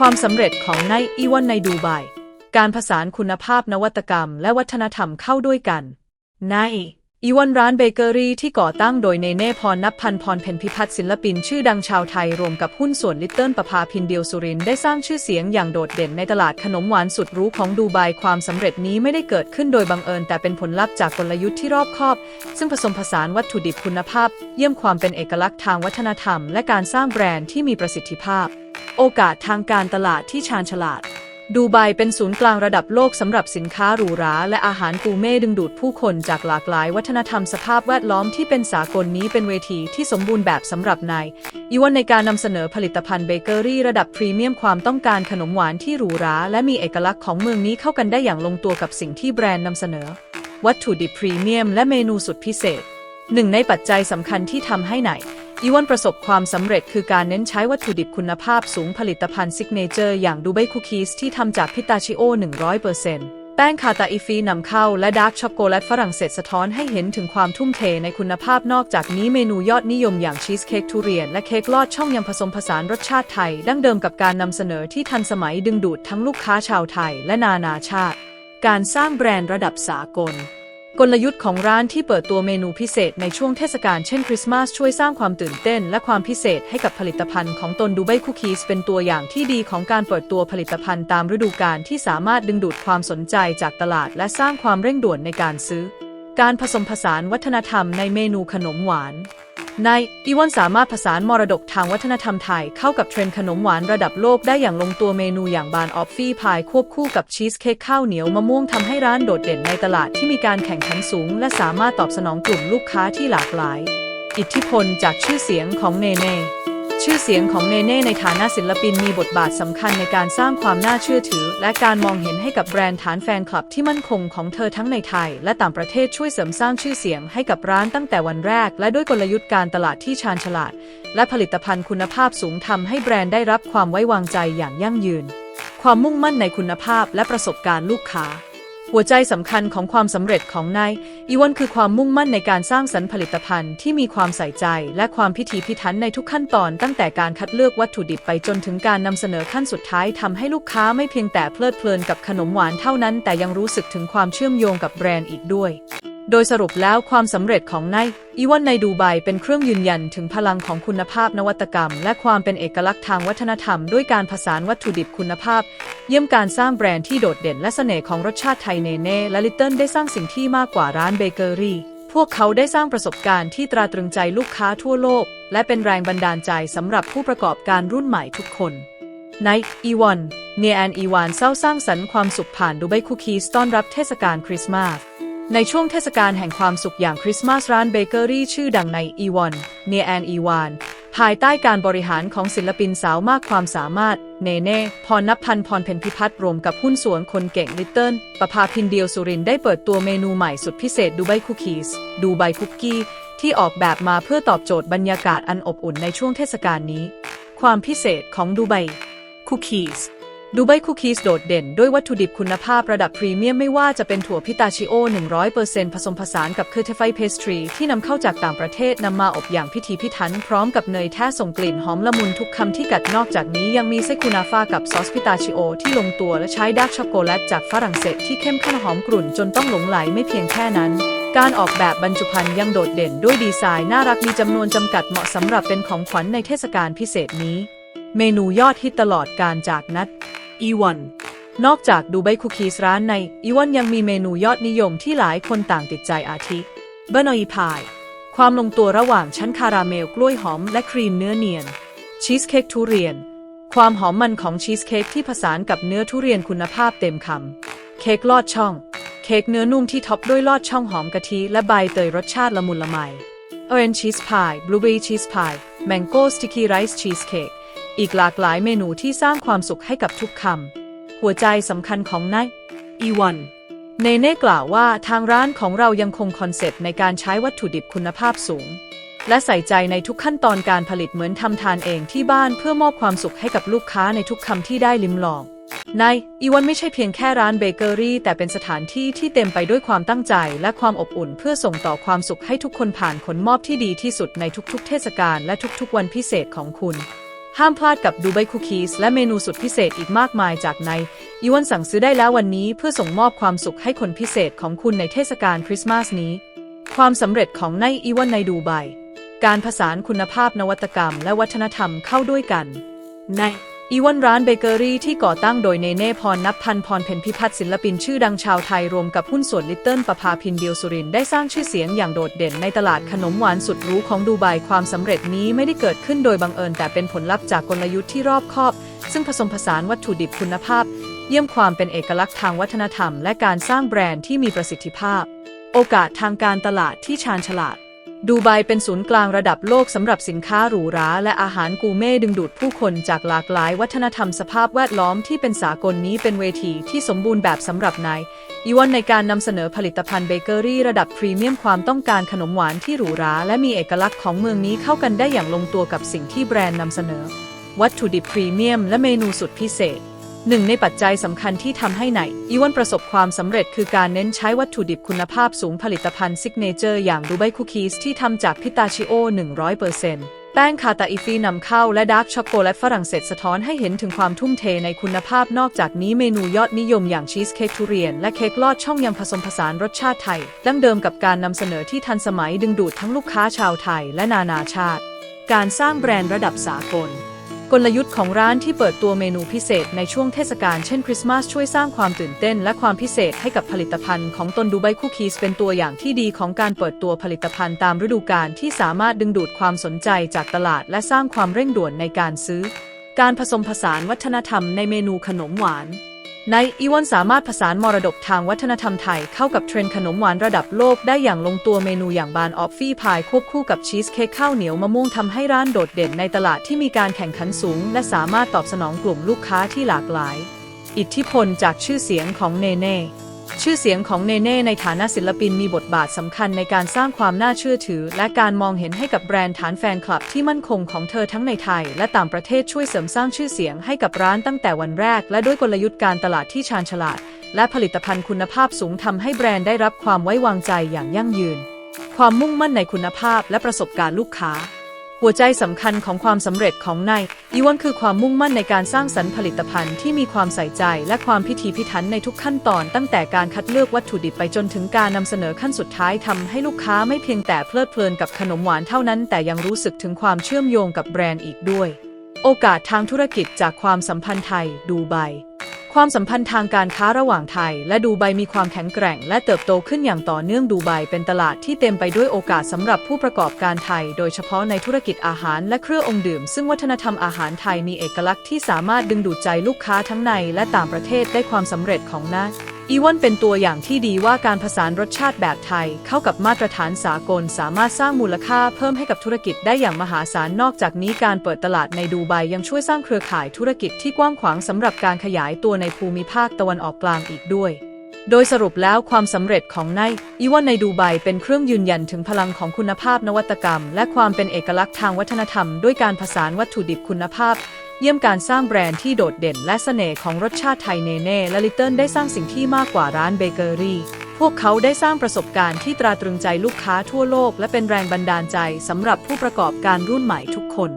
ความสำเร็จของไนอีวันในดูไบการผสานคุณภาพนวัตกรรม และวัฒนธรรมเข้าด้วยกันในอีวันร้านเบเกอรี่ที่ก่อตั้งโดยเนเน่พรนับพันพรเพ็ญพิพัฒน์ศิลปินชื่อดังชาวไทยรวมกับหุ้นส่วนลิตเติ้ลประภาพินเดียวสุรินได้สร้างชื่อเสียงอย่างโดดเด่นในตลาดขนมหวานสุดรู้ของดูไบความสำเร็จนี้ไม่ได้เกิดขึ้นโดยบังเอิญแต่เป็นผลลัพธ์จากกลยุทธ์ที่รอบคอบ ซึ่งผสมผสานวัตถุดิบคุณภาพ เยี่ยมความเป็นเอกลักษณ์ทางวัฒนธรรม และการสร้างแบรนด์ที่มีประสิทธิภาพ โอกาสทางการตลาดที่ชาญฉลาด ดูไบเป็นศูนย์กลางระดับโลกสำหรับสินค้าหรูหรา และอาหารกูเม่ดึงดูดผู้คนจากหลากหลายวัฒนธรรมสภาพแวดล้อมที่เป็นสากลนี้เป็นเวทีที่สมบูรณ์แบบสำหรับนายอีวันในการนำเสนอผลิตภัณฑ์เบเกอรี่ระดับพรีเมียมความต้องการขนมหวานที่หรูหรา และมีเอกลักษณ์ของเมืองนี้เข้ากันได้อย่างลงตัวกับสิ่งที่แบรนด์นำเสนอ วัตถุดิบพรีเมียมและเมนูสุดพิเศษหนึ่งในปัจจัยสำคัญที่ทำให้ไหน อีวันประสบความสำเร็จคือการเน้นใช้วัตถุดิบคุณภาพสูงผลิตภัณฑ์ซิกเนเจอร์อย่างดูไบคุกกี้ที่ทำจากพิตาชิโอ 100%แป้งคาตาอิฟีนำเข้าและดาร์กช็อกโกแลตฝรั่งเศสสะท้อนให้เห็นถึงความทุ่มเทในคุณภาพนอกจากนี้เมนูยอดนิยมอย่างชีสเค้กทุเรียนและเค้กลอดช่องยังผสมผสานรสชาติไทย ดั้งเดิมกับการนำเสนอที่ทันสมัยดึงดูดทั้งลูกค้าชาวไทยและนานาชาติ การสร้างแบรนด์ระดับสากล กลยุทธ์ของร้านที่เปิดตัวเมนูพิเศษในช่วงเทศกาลเช่นคริสต์มาสช่วยสร้างความตื่นเต้นและความพิเศษให้กับผลิตภัณฑ์ของตนดูไบคุกกี้เป็นตัวอย่างที่ดีของการเปิดตัวผลิตภัณฑ์ตามฤดูกาลที่สามารถดึงดูดความสนใจจากตลาดและสร้างความเร่งด่วนในการซื้อ การผสมผสานวัฒนธรรมในเมนูขนมหวาน นายอีวอนสามารถผสานมรดกทางวัฒนธรรมไทย เข้ากับเทรนด์ขนมหวานระดับโลกได้อย่างลงตัวเมนูอย่างบานออฟฟี่พายควบคู่กับชีสเค้กข้าวเหนียวมะม่วงทำให้ร้านโดดเด่นในตลาดที่มีการแข่งขันสูง และสามารถตอบสนองกลุ่มลูกค้าที่หลากหลาย อิทธิพลจากชื่อเสียงของเนเน่ ชื่อเสียงของเนเน่ในฐานะศิลปินมีบทบาทสำคัญในการสร้างความน่าเชื่อถือ และการมองเห็นให้กับแบรนด์ฐานแฟนคลับที่มั่นคงของเธอทั้งในไทย และต่างประเทศช่วยเสริมสร้างชื่อเสียงให้กับร้านตั้งแต่วันแรก และด้วยกลยุทธ์การตลาดที่ชาญฉลาด และผลิตภัณฑ์คุณภาพสูงทำให้แบรนด์ได้รับความไว้วางใจอย่างยั่งยืน ความมุ่งมั่นในคุณภาพและประสบการณ์ลูกค้า หัวใจสำคัญของความสำเร็จของนายอีวันคือความมุ่งมั่นในการสร้างสรรค์ผลิตภัณฑ์ที่มีความใส่ใจและความพิถีพิถันในทุกขั้นตอน ตั้งแต่การคัดเลือกวัตถุดิบไปจนถึงการนำเสนอขั้นสุดท้ายทำให้ลูกค้าไม่เพียงแต่เพลิดเพลินกับขนมหวานเท่านั้น แต่ยังรู้สึกถึงความเชื่อมโยงกับแบรนด์อีกด้วย โดยสรุปแล้วความสำเร็จของไนอีวันในดูไบเป็นเครื่องยืนยันถึงพลังของคุณภาพนวัตกรรม และความเป็นเอกลักษณ์ทางวัฒนธรรม ด้วยการผสานวัตถุดิบคุณภาพ เยี่ยมการสร้างแบรนด์ที่โดดเด่นและเสน่ห์ของรสชาติไทยเนเน่และลิตเติ้ลได้สร้างสิ่งที่มากกว่าร้านเบเกอรี่ พวกเขาได้สร้างประสบการณ์ที่ตราตรึงใจลูกค้าทั่วโลก และเป็นแรงบันดาลใจสำหรับผู้ประกอบการรุ่นใหม่ทุกคนไนอีวอนเนียแอนอีวานเศร้าสร้างสรรค์ความสุขผ่านดูไบคุกกี้ต้อนรับเทศกาลคริสต์มาส ในช่วงเทศกาลแห่งความสุขอย่างคริสต์มาสร้านเบเกอรี่ชื่อดังในอีวอนเนียแอนอีวานภายใต้การบริหารของศิลปินสาวมากความสามารถ เนเน่พรนับพันธ์พรเพ็ญพิพัฒน์รวมกับหุ้นส่วนคนเก่งลิตเติ้ลประภาพินเดียวสุรินได้เปิดตัวเมนูใหม่สุดพิเศษดูไบคุกกี้ดูไบคุกกี้ ที่ออกแบบมาเพื่อตอบโจทย์บรรยากาศอันอบอุ่นในช่วงเทศกาลนี้ ความพิเศษของดูไบคุกกี้ ดูไบคุกกี้โดดเด่นด้วยวัตถุดิบคุณภาพระดับพรีเมียมไม่ว่าจะเป็นถั่วพิตาชิโอ 100%ผสมผสานกับเคอร์เทฟไฟเพสทรีที่นำเข้าจากต่างประเทศนำมาอบอย่างพิถีพิถัน พร้อมกับเนยแท้ส่งกลิ่นหอมละมุนทุกคำที่กัดนอกจากนี้ยังมีไส้คูนาฟ่ากับซอสพิตาชิโอ ที่ลงตัวและใช้ดาร์กช็อกโกแลตจากฝรั่งเศสที่เข้มข้นหอมกรุ่นจนต้องหลงไหลไม่เพียงแค่นั้นการออกแบบบรรจุภัณฑ์ยังโดดเด่นด้วยดีไซน์น่ารักมีจำนวนจำกัดเหมาะสำหรับเป็นของขวัญในเทศกาลพิเศษนี้ เมนูยอดฮิตตลอดการจากนัด อีวันนอกจากดูไบคุกกี้ร้านในอีวันยังมีเมนูยอดนิยมที่หลายคนต่างติดใจอาทิเบนอยพาย ความลงตัวระหว่างชั้นคาราเมลกล้วยหอมและครีมเนื้อเนียน ชีสเค้กทุเรียน ความหอมมันของชีสเค้กที่ผสานกับเนื้อทุเรียนคุณภาพเต็มคำ เค้กลอดช่อง เค้กเนื้อนุ่มที่ท็อปด้วยลอดช่องหอมกะทิและใบเตยรสชาติละมุนละไม Orange Cheese Pie Blueberry Cheese Pie Mango Sticky Rice Cheesecake อีก หลากหลายเมนูที่สร้างความสุขให้กับทุกคำ หัวใจสำคัญของนายอีวันเนเน่กล่าวว่าทางร้านของเรายังคงคอนเซปต์ในการใช้วัตถุดิบคุณภาพสูง และใส่ใจในทุกขั้นตอนการผลิตเหมือนทำทานเองที่บ้านเพื่อมอบความสุขให้กับลูกค้าในทุกคำที่ได้ลิ้มลองนายอีวันไม่ใช่เพียงแค่ร้านเบเกอรี่แต่เป็นสถานที่ที่เต็มไปด้วยความตั้งใจและความอบอุ่น เพื่อส่งต่อความสุขให้ทุกคนผ่านขนมอบที่ดีที่สุดในทุกๆ เทศกาลและทุกๆ วันพิเศษของคุณ ห้ามพลาดกับดูไบคุกกี้และเมนูสุดพิเศษอีกมากมายจากในอีวันสั่งซื้อได้แล้ววันนี้เพื่อส่งมอบความสุขให้คนพิเศษของคุณในเทศกาลคริสต์มาสนี้ ความสำเร็จของในอีวันในดูไบ การผสานคุณภาพนวัตกรรมและวัฒนธรรมเข้าด้วยกัน ใน อีวันร้านเบเกอรี่ที่ก่อตั้งโดยเนเน่พรนับพันพรเพ็ญพิพัฒน์ศิลปินชื่อดังชาวไทยรวมกับหุ้นส่วนลิตเติ้ลประภาพินเดียวสุรินได้สร้างชื่อเสียงอย่างโดดเด่นในตลาดขนมหวานสุดรู้ของดูไบความสำเร็จนี้ไม่ได้เกิดขึ้นโดยบังเอิญแต่เป็นผลลัพธ์จากกลยุทธ์ที่รอบคอบ ซึ่งผสมผสานวัตถุดิบคุณภาพ เยี่ยมความเป็นเอกลักษณ์ทางวัฒนธรรม และการสร้างแบรนด์ที่มีประสิทธิภาพ โอกาสทางการตลาดที่ชาญฉลาด ดูไบเป็นศูนย์กลางระดับโลกสำหรับสินค้าหรูหราและอาหารกูเม่ดึงดูดผู้คนจากหลากหลายวัฒนธรรมสภาพแวดล้อมที่เป็นสากลนี้เป็นเวทีที่สมบูรณ์แบบสำหรับนายอีวันในการนำเสนอผลิตภัณฑ์เบเกอรี่ระดับพรีเมียมความต้องการขนมหวานที่หรูหราและมีเอกลักษณ์ของเมืองนี้เข้ากันได้อย่างลงตัวกับสิ่งที่แบรนด์นำเสนอ วัตถุดิบพรีเมียมและเมนูสุดพิเศษ หนึ่งในปัจจัยสำคัญที่ทำให้ไหนอีวันประสบความสำเร็จคือการเน้นใช้วัตถุดิบคุณภาพสูงผลิตภัณฑ์ซิกเนเจอร์อย่างดูไบคุกกี้ที่ทำจากพิตาชิโอ 100%แป้งคาตาอิฟีนำเข้าและดาร์กช็อกโกแลตฝรั่งเศสสะท้อนให้เห็นถึงความทุ่มเทในคุณภาพนอกจากนี้เมนูยอดนิยมอย่างชีสเค้กทุเรียน และเค้กลอดช่องยังผสมผสานรสชาติไทย ดั้งเดิมกับการนำเสนอที่ทันสมัยดึงดูดทั้งลูกค้าชาวไทยและนานาชาติ การสร้างแบรนด์ระดับสากล กลยุทธ์ของร้านที่เปิดตัวเมนูพิเศษในช่วงเทศกาลเช่นคริสต์มาสช่วยสร้างความตื่นเต้นและความพิเศษให้กับผลิตภัณฑ์ของตนดูไบคุกคีสเป็นตัวอย่างที่ดีของการเปิดตัวผลิตภัณฑ์ตามฤดูกาลที่สามารถดึงดูดความสนใจจากตลาดและสร้างความเร่งด่วนในการซื้อ การผสมผสานวัฒนธรรมในเมนูขนมหวาน ในอีวอนสามารถผสานมรดกทางวัฒนธรรมไทยเข้ากับเทรนด์ขนมหวานระดับโลกได้อย่างลงตัวเมนูอย่างบานออฟฟี่พายควบคู่กับชีสเค้กข้าวเหนียวมะม่วงทำให้ร้านโดดเด่นในตลาดที่มีการแข่งขันสูง และสามารถตอบสนองกลุ่มลูกค้าที่หลากหลาย อิทธิพลจากชื่อเสียงของเนเน่ ชื่อเสียงของเนเน่ในฐานะศิลปินมีบทบาทสำคัญในการสร้างความน่าเชื่อถือ และการมองเห็นให้กับแบรนด์ฐานแฟนคลับที่มั่นคงของเธอทั้งในไทย และต่างประเทศช่วยเสริมสร้างชื่อเสียงให้กับร้านตั้งแต่วันแรก และด้วยกลยุทธ์การตลาดที่ชาญฉลาด และผลิตภัณฑ์คุณภาพสูงทำให้แบรนด์ได้รับความไว้วางใจอย่างยั่งยืน ความมุ่งมั่นในคุณภาพและประสบการณ์ลูกค้า หัวใจสำคัญของความสำเร็จของนายอีวันคือความมุ่งมั่นในการสร้างสรรค์ผลิตภัณฑ์ที่มีความใส่ใจและความพิถีพิถันในทุกขั้นตอน ตั้งแต่การคัดเลือกวัตถุดิบไปจนถึงการนำเสนอขั้นสุดท้ายทำให้ลูกค้าไม่เพียงแต่เพลิดเพลินกับขนมหวานเท่านั้น แต่ยังรู้สึกถึงความเชื่อมโยงกับแบรนด์อีกด้วย โอกาสทางธุรกิจจากความสัมพันธ์ไทยดูไบ ความสัมพันธ์ทางการค้าระหว่างไทย และดูไบมีความแข็งแกร่ง และเติบโตขึ้นอย่างต่อเนื่องดูไบเป็นตลาดที่เต็มไปด้วยโอกาสสำหรับผู้ประกอบการไทย โดยเฉพาะในธุรกิจอาหารและเครื่ององค์ดื่ม ซึ่งวัฒนธรรมอาหารไทยมีเอกลักษณ์ที่สามารถดึงดูดใจลูกค้าทั้งในและต่างประเทศได้ความสำเร็จของนา อีวันเป็นตัวอย่างที่ดีว่าการผสานรสชาติแบบไทย เข้ากับมาตรฐานสากลสามารถสร้างมูลค่าเพิ่มให้กับธุรกิจได้อย่างมหาศาลนอกจากนี้การเปิดตลาดในดูไบยังช่วยสร้างเครือข่ายธุรกิจที่กว้างขวางสำหรับการขยายตัวในภูมิภาคตะวันออกกลางอีกด้วย โดยสรุปแล้วความสำเร็จของไนอีวันในดูไบเป็นเครื่องยืนยันถึงพลังของคุณภาพนวัตกรรม และความเป็นเอกลักษณ์ทางวัฒนธรรม ด้วยการผสานวัตถุดิบคุณภาพ เยี่ยมการสร้างแบรนด์ที่โดดเด่นและเสน่ห์ของรสชาติไทยเนเน่และลิตเติ้ลได้สร้างสิ่งที่มากกว่าร้านเบเกอรี่ พวกเขาได้สร้างประสบการณ์ที่ตราตรึงใจลูกค้าทั่วโลก และเป็นแรงบันดาลใจสำหรับผู้ประกอบการรุ่นใหม่ทุกคน